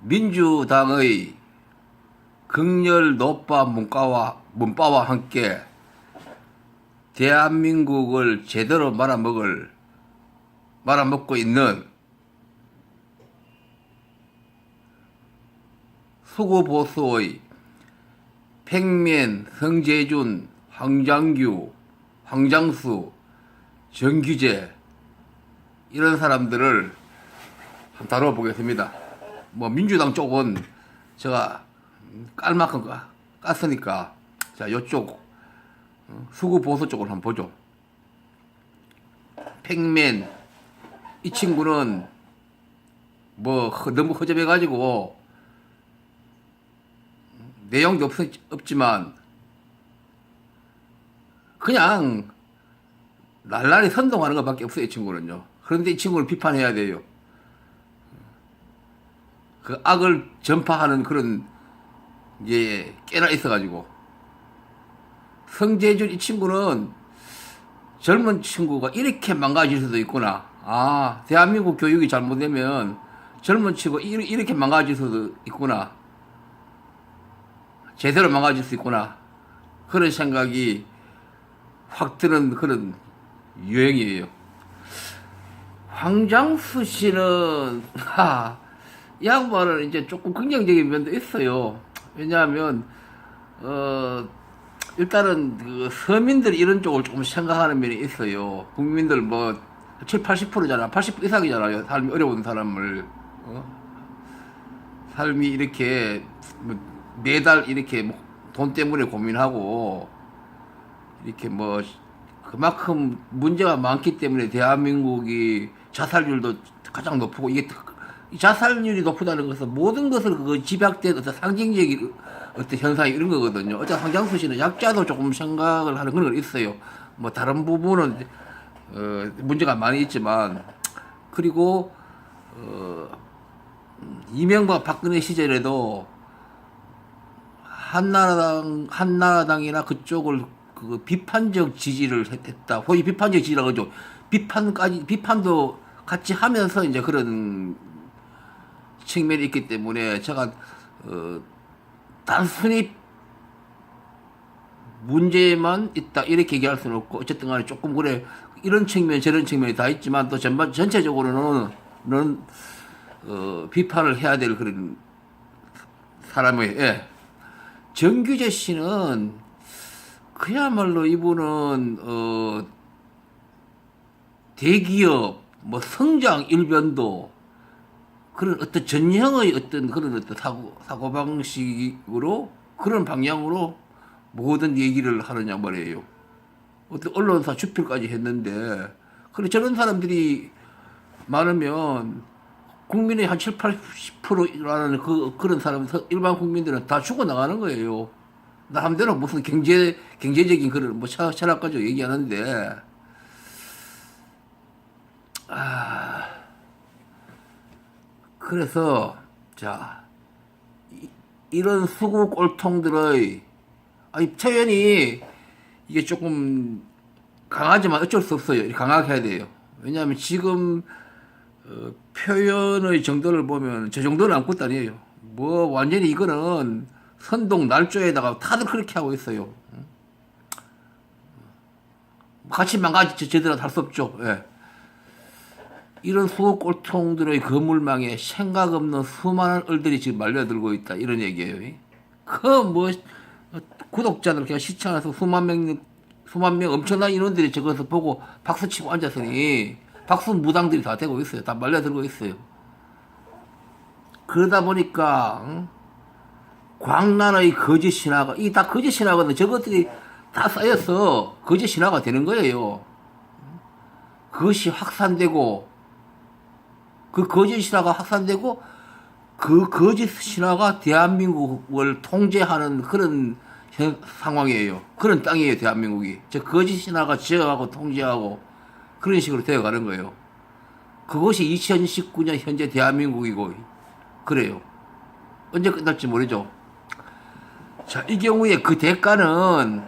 민주당의 극렬 노빠 문과와 문바와 함께 대한민국을 제대로 말아먹을 말아먹고 있는 수구보수의 팽면, 성재준, 황장규, 황장수, 정규재 이런 사람들을 한번 다뤄보겠습니다. 뭐 민주당 쪽은 제가 깔 만큼 까- 깠으니까 자 요쪽 어, 수구 보수 쪽을 한번 보죠. 팽맨 이 친구는 뭐 허- 너무 허접해 가지고 내용도 없, 없지만 그냥 날라리 선동하는 것밖에 없어요 이 친구는요. 그런데 이 친구를 비판해야 돼요. 그 악을 전파하는 그런 게 꽤나 있어가지고 성재준 이 친구는 젊은 친구가 이렇게 망가질 수도 있구나. 아 대한민국 교육이 잘못되면 젊은 친구가 이- 이렇게 망가질 수도 있구나. 제대로 망가질 수 있구나. 그런 생각이 확 드는 그런 유행이에요. 황장수 씨는 하, 이 양반은 이제 조금 긍정적인 면도 있어요. 왜냐하면 어 일단은 그 서민들이 이런 쪽을 조금 생각하는 면이 있어요. 국민들 뭐 7, 80%잖아. 80% 이상이잖아요. 삶이 어려운 사람을 어? 삶이 이렇게 뭐 매달 이렇게 뭐 돈 때문에 고민하고 이렇게 뭐 그만큼 문제가 많기 때문에 대한민국이 자살률도 가장 높고 이게 이 자살률이 높다는 것은 모든 것을 그 집약된 어떤 상징적인 어떤 현상이 이런 거거든요. 어제 황장수 씨는 약자도 조금 생각을 하는 그런 건 있어요. 뭐 다른 부분은 어, 문제가 많이 있지만 그리고 어, 이명박 박근혜 시절에도 한나라당 한나라당이나 그쪽을 그 비판적 지지를 했- 했다. 소위 비판적 지지라고 하죠. 비판까지 비판도 같이 하면서 이제 그런 측면이 있기 때문에 제가 어, 단순히 문제만 있다 이렇게 얘기할 수는 없고 어쨌든 간에 조금 그래 이런 측면 저런 측면이 다 있지만 또 전반 전체적으로는 는 어, 비판을 해야 될 그런 사람의 예. 정규재 씨는 그야말로 이분은 어 대기업 뭐 성장 일변도 그런 어떤 전형의 어떤 그런 어떤 사고 사고 방식으로 그런 방향으로 모든 얘기를 하느냐 말이에요. 어떤 언론사 주필까지 했는데 그래 저런 사람들이 많으면 국민의 한 7, 80%라는 그 그런 사람 일반 국민들은 다 죽어 나가는 거예요. 나름대로 무슨 경제 경제적인 그런 뭐 철- 철학까지 얘기하는데 아 그래서 자 이, 이런 수구 꼴통들의 아니 표현이 이게 조금 강하지만 어쩔 수 없어요. 강하게 해야 돼요. 왜냐하면 지금 어, 표현의 정도를 보면 저 정도는 아무것도 아니에요. 뭐 완전히 이거는 선동 날조에다가 다들 그렇게 하고 있어요. 응? 같이 망가지 제대로 할 수 없죠. 예. 이런 수호 꼴통들의 거물망에 생각 없는 수많은 얼들이 지금 말려들고 있다 이런 얘기예요. 그 뭐 구독자들 그냥 시청해서 수만 명 수만 명 엄청난 인원들이 저것을 보고 박수 치고 앉았으니 박수 무당들이 다 되고 있어요. 다 말려들고 있어요. 그러다 보니까 응? 광란의 거짓 신화가 이 다 거짓 신화거든. 저것들이 다 쌓여서 거짓 신화가 되는 거예요. 그것이 확산되고 그 거짓 신화가 확산되고 그 거짓 신화가 대한민국을 통제하는 그런 현- 상황이에요. 그런 땅이에요, 대한민국이. 저 거짓 신화가 지어가고 통제하고 그런 식으로 되어가는 거예요. 그것이 2019년 현재 대한민국이고 그래요. 언제 끝날지 모르죠. 자, 이 경우에 그 대가는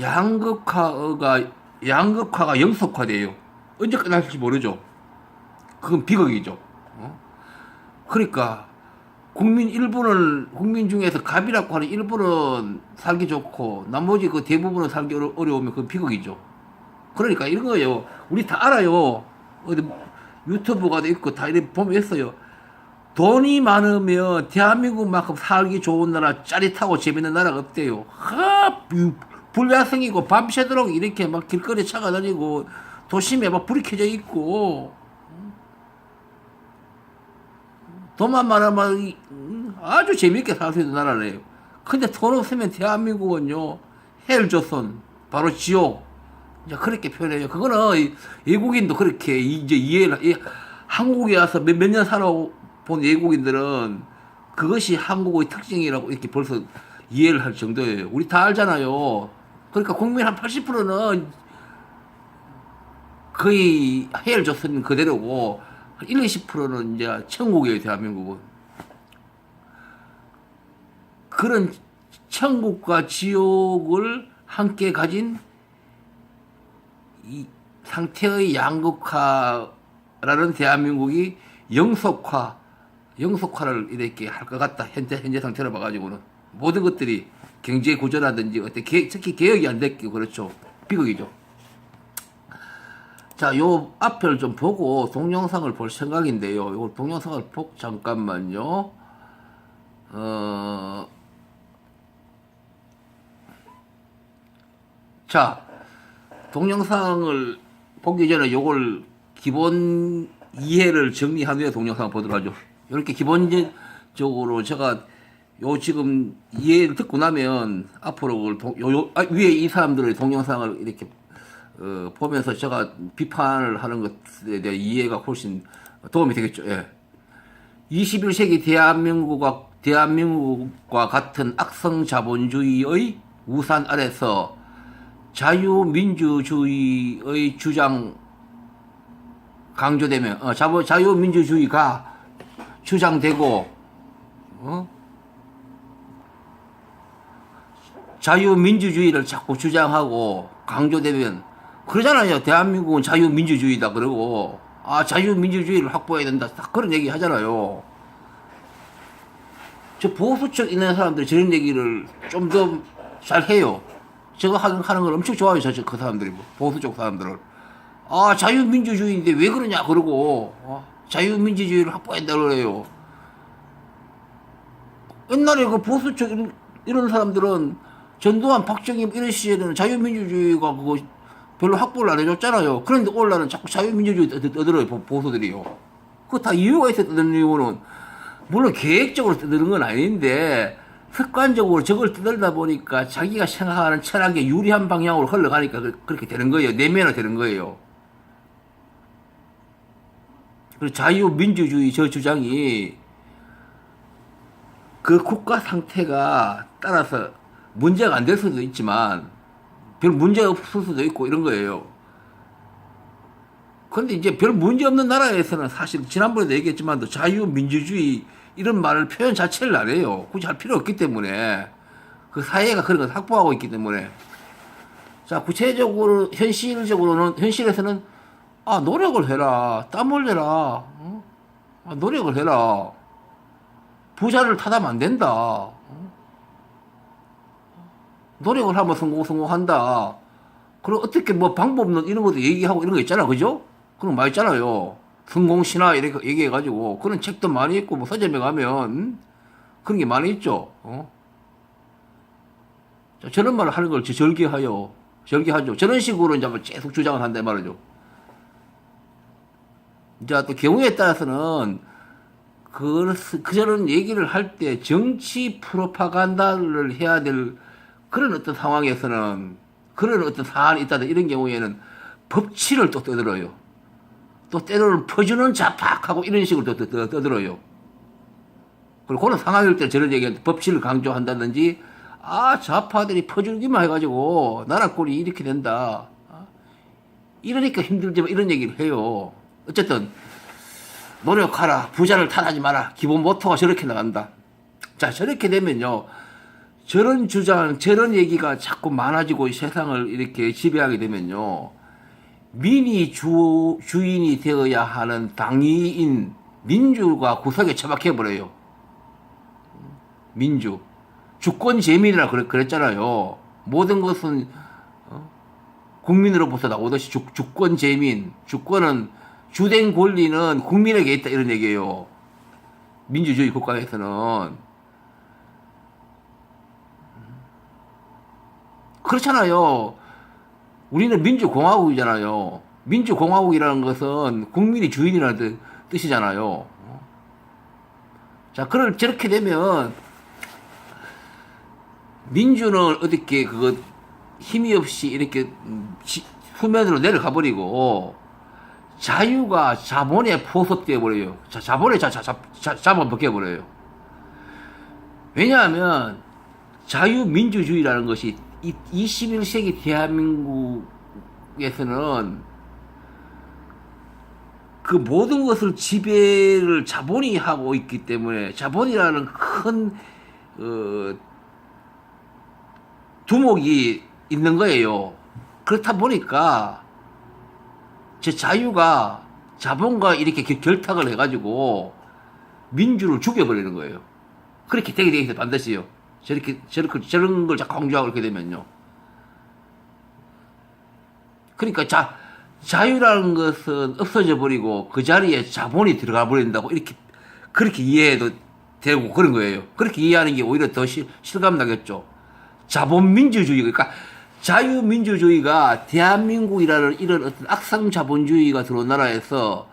양극화가 양극화가 영속화돼요. 언제 끝날지 모르죠. 그건 비극이죠. 어? 그러니까 국민 일부는 국민 중에서 갑이라고 하는 일부는 살기 좋고 나머지 그 대부분은 살기 어려, 어려우면 그 비극이죠. 그러니까 이런 거예요. 우리 다 알아요. 어디 유튜브가 있고 다 이렇게 보면 있어요. 돈이 많으면 대한민국만큼 살기 좋은 나라, 짜릿하고 재밌는 나라가 없대요. 하, 부- 불야성이고 밤새도록 이렇게 막 길거리에 차가 다니고 도심에 막 불이 켜져 있고 돈만 많으면 이- 음, 아주 재밌게 살 수 있는 나라래요. 근데 돈 없으면 대한민국은요 헬조선 바로 지옥 이제 그렇게 표현해요. 그거는 이- 외국인도 그렇게 이제 이해를 이 한국에 와서 몇몇년 살아본 외국인들은 그것이 한국의 특징이라고 이렇게 벌써 이해를 할 정도예요. 우리 다 알잖아요. 그러니까 국민 한 80%는 거의 헬조선 그대로고 1, 20%는 이제 천국이에요, 대한민국은. 그런 천국과 지옥을 함께 가진 이 상태의 양극화라는 대한민국이 영속화, 영속화를 이렇게 할 것 같다. 현재, 현재 상태로 봐가지고는. 모든 것들이 경제 구조라든지 특히 개혁이 안 됐고, 그렇죠. 비극이죠. 자, 요 앞을 좀 보고 동영상을 볼 생각인데요. 요 동영상을 보 잠깐만요. 어, 자, 동영상을 보기 전에 요걸 기본 이해를 정리한 후에 동영상을 보도록 하죠. 이렇게 기본적으로 제가 요 지금 이해를 듣고 나면 앞으로 동- 요, 요 아, 위에 이 사람들의 동영상을 이렇게 어, 보면서 제가 비판을 하는 것에 대한 이해가 훨씬 도움이 되겠죠. 예. 21세기 대한민국과 대한민국과 같은 악성 자본주의의 우산 아래서 자유민주주의의 주장 강조되면 어, 자보, 자유민주주의가 주장되고 어? 자유민주주의를 자꾸 주장하고 강조되면 그러잖아요. 대한민국은 자유민주주의다 그러고 아 자유민주주의를 확보해야 된다 딱 그런 얘기 하잖아요. 저 보수 쪽 있는 사람들이 저런 얘기를 좀 더 잘 해요. 제가 하는, 하는 걸 엄청 좋아해요. 저, 저, 그 사람들이, 뭐, 보수 쪽 사람들을. 아, 자유민주주의인데 왜 그러냐, 그러고, 어, 자유민주주의를 확보한다 그래요. 옛날에 그 보수 쪽 이런, 이런 사람들은 전두환, 박정희 이런 시절에는 자유민주주의가 그거 별로 확보를 안 해줬잖아요. 그런데 오늘날은 자꾸 자유민주주의 떠- 떠- 떠들어요, 보- 보수들이요. 그거 다 이유가 있어 떠드는 이유는, 물론 계획적으로 떠드는 건 아닌데, 습관적으로 저걸 떠들다 보니까 자기가 생각하는 철학에 유리한 방향으로 흘러가니까 그- 그렇게 되는 거예요. 내면화 되는 거예요. 그리고 자유민주주의 저 주장이 그 국가 상태가 따라서 문제가 안 될 수도 있지만 별 문제 없을 수도 있고 이런 거예요. 그런데 이제 별 문제 없는 나라에서는 사실 지난번에도 얘기했지만 자유민주주의 이런 말을 표현 자체를 안 해요. 굳이 할 필요 없기 때문에 그 사회가 그런 걸 확보하고 있기 때문에 자 구체적으로 현실적으로는 현실에서는 아 노력을 해라 땀 흘려라 어? 아, 노력을 해라 부자를 타다면 안 된다 어? 노력을 하면 성공 성공한다. 그리고 어떻게 뭐 방법 없는 이런 것도 얘기하고 이런 거 있잖아 그죠? 그런 거 많이 있잖아요. 성공 신화 이렇게 얘기해가지고 그런 책도 많이 있고 뭐 서점에 가면 음? 그런 게 많이 있죠. 어? 자, 저런 말을 하는 걸 절개하여 절개하죠. 저런 식으로 이제 뭐 계속 주장을 한다 말이죠. 이제 또 경우에 따라서는 그, 그 저런 얘기를 할 때 정치 프로파간다를 해야 될 그런 어떤 상황에서는 그런 어떤 사안이 있다든 이런 경우에는 법치를 또 떠들어요. 또 때로는 퍼주는 자팍하고 이런 식으로 또, 떠들어요. 그리고 그런 상황일 때 저런 얘기할 때 법치를 강조한다든지 아 좌파들이 퍼주기만 해가지고 나라 꼴이 이렇게 된다. 아, 이러니까 힘들지만 이런 얘기를 해요. 어쨌든 노력하라 부자를 탓하지 마라 기본 모토가 저렇게 나간다. 자 저렇게 되면요 저런 주장 저런 얘기가 자꾸 많아지고 세상을 이렇게 지배하게 되면요 민이 주, 주인이 되어야 하는 당위인 민주가 구석에 처박혀 버려요. 민주 주권 재민이라 그랬, 그랬잖아요. 모든 것은 어? 국민으로부터 나오듯이 주, 주권 재민, 주권은 주된 권리는 국민에게 있다 이런 얘기예요. 민주주의 국가에서는 그렇잖아요. 우리는 민주공화국이잖아요. 민주공화국이라는 것은 국민이 주인이라는 뜻- 뜻이잖아요. 자, 그걸 저렇게 되면 민주는 어떻게 그거 힘이 없이 이렇게 수면으로 내려가 버리고 자유가 자본에 포섭되어 버려요. 자, 자본에 자, 자, 자, 자, 잡아먹혀 버려요. 왜냐하면 자유민주주의라는 것이 이 21세기 대한민국에서는 그 모든 것을 지배를 자본이 하고 있기 때문에 자본이라는 큰 어, 두목이 있는 거예요. 그렇다 보니까 제 자유가 자본과 이렇게 결- 결탁을 해가지고 민주를 죽여버리는 거예요. 그렇게 되게 되게 반드시요. 저렇게 저렇게 저런 걸 자꾸 강조하고 이렇게 되면요. 그러니까 자 자유라는 것은 없어져 버리고 그 자리에 자본이 들어가 버린다고 이렇게 그렇게 이해해도 되고 그런 거예요. 그렇게 이해하는 게 오히려 더 실, 실감 나겠죠. 자본민주주의 그러니까 자유민주주의가 대한민국이라는 이런 어떤 악성 자본주의가 들어온 나라에서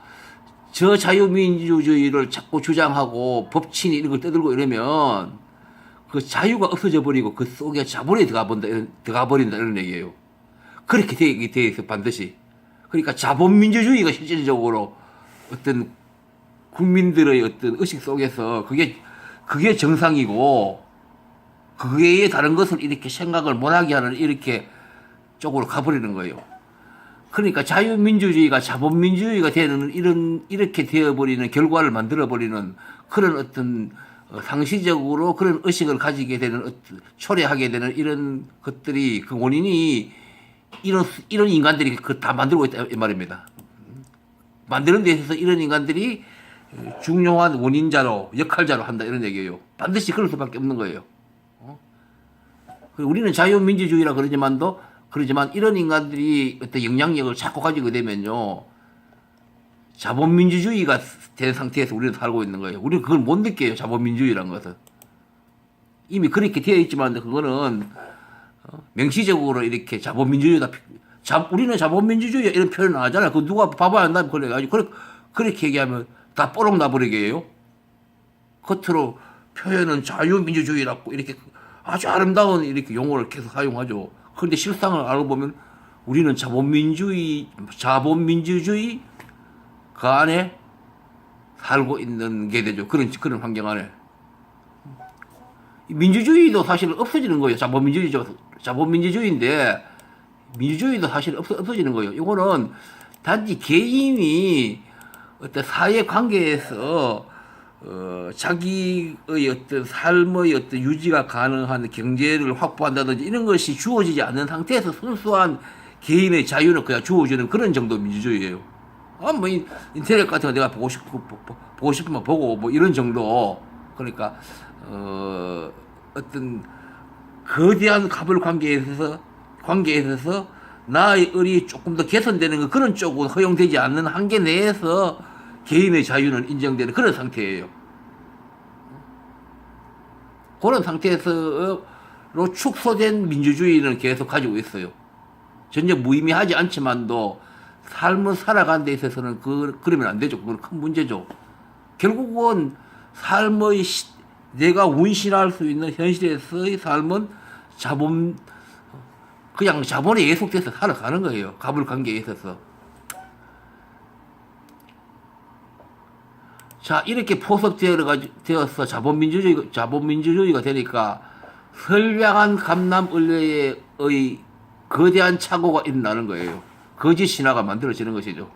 저 자유민주주의를 자꾸 주장하고 법치니 이런 걸 떠들고 이러면 그 자유가 없어져 버리고 그 속에 자본이 들어가 본다 이런 들어가 버린다 이런 얘기예요. 그렇게 돼 있어 반드시. 그러니까 자본민주주의가 실질적으로 어떤 국민들의 어떤 의식 속에서 그게 그게 정상이고 그게 다른 것을 이렇게 생각을 못하게 하는 이렇게 쪽으로 가버리는 거예요. 그러니까 자유민주주의가 자본민주주의가 되는 이런 이렇게 되어버리는 결과를 만들어버리는 그런 어떤 어, 상시적으로 그런 의식을 가지게 되는 어떤 초래하게 되는 이런 것들이 그 원인이 이런 이런 인간들이 그 다 만들고 있다 이 말입니다. 만드는 데 있어서 이런 인간들이 중요한 원인자로 역할자로 한다 이런 얘기예요. 반드시 그럴 수밖에 없는 거예요. 어? 그리고 우리는 자유민주주의라 그러지만도 그러지만 이런 인간들이 어떤 영향력을 자꾸 가지게 되면요. 자본민주주의가 된 상태에서 우리는 살고 있는 거예요. 우리는 그걸 못 느껴요. 자본민주주의라는 것은. 이미 그렇게 되어 있지만 그거는 어, 명시적으로 이렇게 자본민주주의다. 자, 우리는 자본민주주의 이런 표현 안 하잖아요. 그 누가 안 나면 그래가지고 그렇게, 그렇게 얘기하면 다 뽀록 나버리게 해요. 겉으로 표현은 자유민주주의라고 이렇게 아주 아름다운 이렇게 용어를 계속 사용하죠. 그런데 실상을 알고 보면 우리는 자본민주의, 자본민주주의 그 안에 살고 있는 게 되죠. 그런, 그런 환경 안에. 민주주의도 사실 없어지는 거예요. 자본민주주의죠. 자본민주주의인데 민주주의도 사실 없어, 없어지는 거예요. 이거는 단지 개인이 어떤 사회 관계에서 어, 자기의 어떤 삶의 어떤 유지가 가능한 경제를 확보한다든지 이런 것이 주어지지 않는 상태에서 순수한 개인의 자유는 그냥 주어지는 그런 정도 민주주의예요. 아, 뭐, 인- 인터넷 같은 거 내가 보고 싶, 보, 보, 보고 싶으면 보고, 뭐, 이런 정도. 그러니까, 어, 어떤, 거대한 갑을 관계에 있어서, 관계에 있어서, 나의 의리 조금 더 개선되는 거, 그런 쪽은 허용되지 않는 한계 내에서 개인의 자유는 인정되는 그런 상태예요. 그런 상태에서 로 축소된 민주주의는 계속 가지고 있어요. 전혀 무의미하지 않지만도 삶을 살아가는 데 있어서는 그, 그러면 안 되죠. 그건 큰 문제죠. 결국은 삶의 시- 내가 운신할 수 있는 현실에서의 삶은 자본 그냥 자본에 예속돼서 살아가는 거예요. 갑을 관계에 있어서. 자 이렇게 포섭되어서 자본민주주의 자본민주주의가 되니까 선량한 감남 을레의 거대한 착오가 일어나는 거예요. 거짓 신화가 만들어지는 것이죠.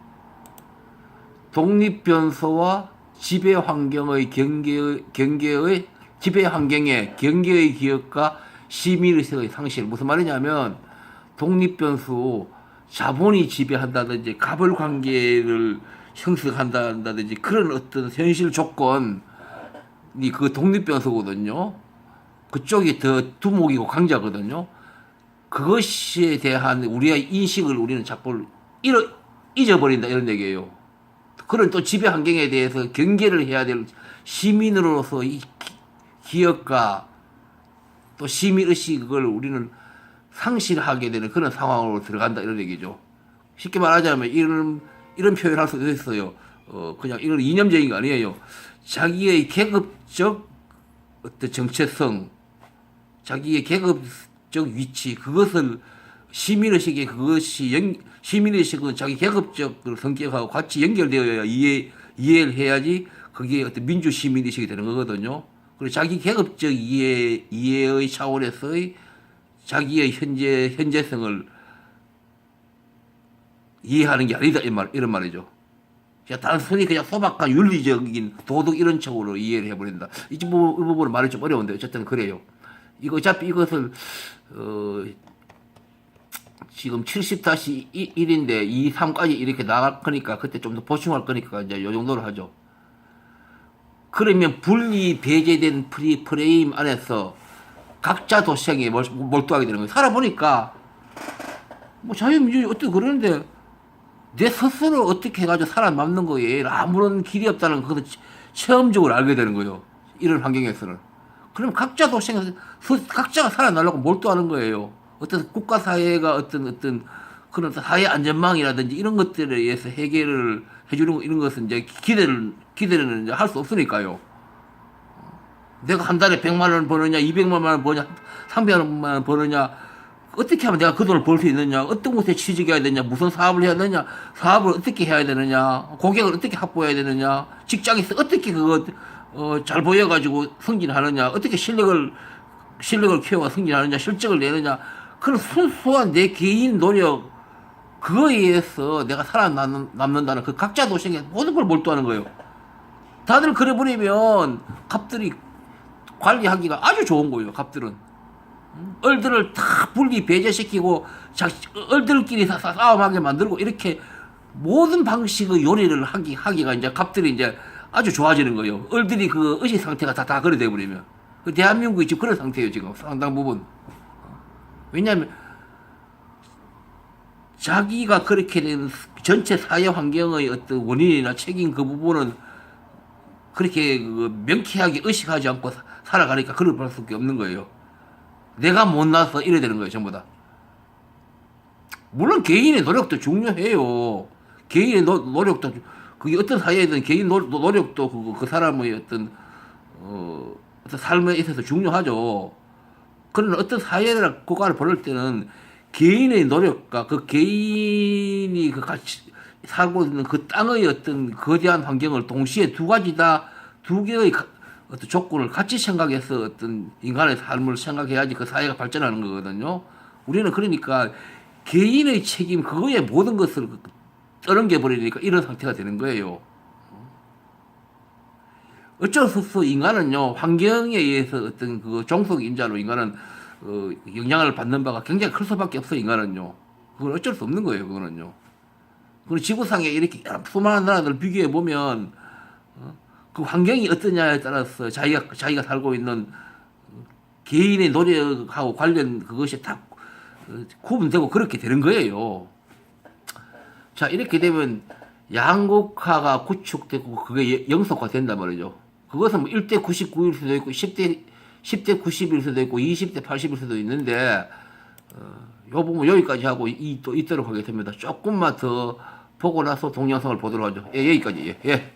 독립 변소와 지배 환경의 경계의 경계의 지배 환경의 경계의 기억과 시민의식의 상실 무슨 말이냐면 독립 변수 자본이 지배한다든지 갑을 관계를 형성한다든지 그런 어떤 현실 조건이 그 독립 변수거든요. 그쪽이 더 두목이고 강자거든요. 그것에 대한 우리의 인식을 우리는 자꾸 잃어, 잊어버린다 이런 얘기예요. 그런 또 지배 환경에 대해서 경계를 해야 될 시민으로서 이 기- 기업가 또 시민 의식을 우리는 상실하게 되는 그런 상황으로 들어간다 이런 얘기죠. 쉽게 말하자면 이런 이런 표현을 할 수도 있어요. 어 그냥 이건 이념적인 거 아니에요. 자기의 계급적 어떤 정체성, 자기의 계급 적 위치 그것을 시민의식에 그것이 연, 시민의식은 자기 계급적 그 성격하고 같이 연결되어야 이해 이해를 해야지 그게 어떤 민주 시민의식이 되는 거거든요. 그리고 자기 계급적 이해 이해의 차원에서의 자기의 현재 현재성을 이해하는 게 아니다 이 말, 이런 말이죠. 그냥 단순히 그냥 소박한 윤리적인 도덕 이런 쪽으로 이해를 해버린다. 이 부분, 이 부분은 말이 좀 어려운데 어쨌든 그래요. 이거 어차피 이것을 어, 지금 70-1인데 2, 3까지 이렇게 나갈 거니까 그때 좀 더 보충할 거니까 이제 요 정도로 하죠. 그러면 분리 배제된 프리 프레임 안에서 각자 도시행에 몰- 몰두하게 되는 거예요. 살아보니까 뭐 자유민주주의 어떻게 그러는데 내 스스로 어떻게 해가지고 살아남는 거에 아무런 길이 없다는 것을 치- 체험적으로 알게 되는 거예요. 이런 환경에서는. 그럼 각자 도시행에서 스- 각자가 살아나려고 몰두하는 거예요. 어떤 국가 사회가 어떤 어떤 그런 사회 안전망이라든지 이런 것들에 의해서 해결을 해주는 거- 이런 것은 이제 기대를 기대는 이제 할 수 없으니까요. 내가 한 달에 100만 원 버느냐, 200만 원 버느냐, 300만 원 버느냐, 어떻게 하면 내가 그 돈을 벌 수 있느냐, 어떤 곳에 취직해야 되냐, 무슨 사업을 해야 되냐, 사업을 어떻게 해야 되느냐, 고객을 어떻게 확보해야 되느냐, 직장에서 어떻게 그거, 어, 잘 보여가지고 승진하느냐, 어떻게 실력을, 실력을 키워가 승진하느냐, 실적을 내느냐, 그런 순수한 내 개인 노력, 그거에 의해서 내가 살아남는다는 그 각자 도생에 모든 걸 몰두하는 거예요. 다들 그래 버리면 갑들이 관리하기가 아주 좋은 거예요. 갑들은 음? 얼들을 다 분리 배제시키고 자, 얼들끼리 싸움하게 만들고 이렇게 모든 방식의 요리를 하기 하기가 이제 갑들이 이제 아주 좋아지는 거예요. 얼들이 그 의식 상태가 다 다 그래 돼버리면 그 대한민국이 지금 그런 상태예요. 지금 상당 부분 왜냐하면 자기가 그렇게 된 전체 사회 환경의 어떤 원인이나 책임 그 부분은 그렇게 그 명쾌하게 의식하지 않고 사- 살아가니까 그럴 수밖에 없는 거예요. 내가 못나서 이래 되는 거예요, 전부 다. 물론 개인의 노력도 중요해요. 개인의 노, 노력도 주- 그게 어떤 사회든 개인 노, 노력도 그, 그 사람의 어떤 어, 어떤 삶에 있어서 중요하죠. 그런 어떤 사회나 국가를 벌일 때는 개인의 노력과 그 개인이 그 같이 살고 있는 그 땅의 어떤 거대한 환경을 동시에 두 가지 다 두 개의 가- 어떤 조건을 같이 생각해서 어떤 인간의 삶을 생각해야지 그 사회가 발전하는 거거든요. 우리는 그러니까 개인의 책임 그거에 모든 것을 떠넘겨 버리니까 이런 상태가 되는 거예요. 어쩔 수 없어 인간은요 환경에 의해서 어떤 그 종속 인자로 인간은 어, 영향을 받는 바가 굉장히 클 수밖에 없어 인간은요 그건 어쩔 수 없는 거예요 그거는요 그리고 지구상에 이렇게 수많은 나라들 비교해 보면 어, 그 환경이 어떠냐에 따라서 자기가 자기가 살고 있는 어, 개인의 노력하고 관련 그것이 다 어, 구분되고 그렇게 되는 거예요. 자 이렇게 되면 양국화가 구축되고 그게 영속화 된단 말이죠. 그것은 뭐 1대 99일 수도 있고 10대 10대 90일 수도 있고 20대 80일 수도 있는데 어, 요 부분 여기까지 하고 이, 또 있도록 하겠습니다. 조금만 더 보고 나서 동영상을 보도록 하죠. 예, 여기까지. 예. 예.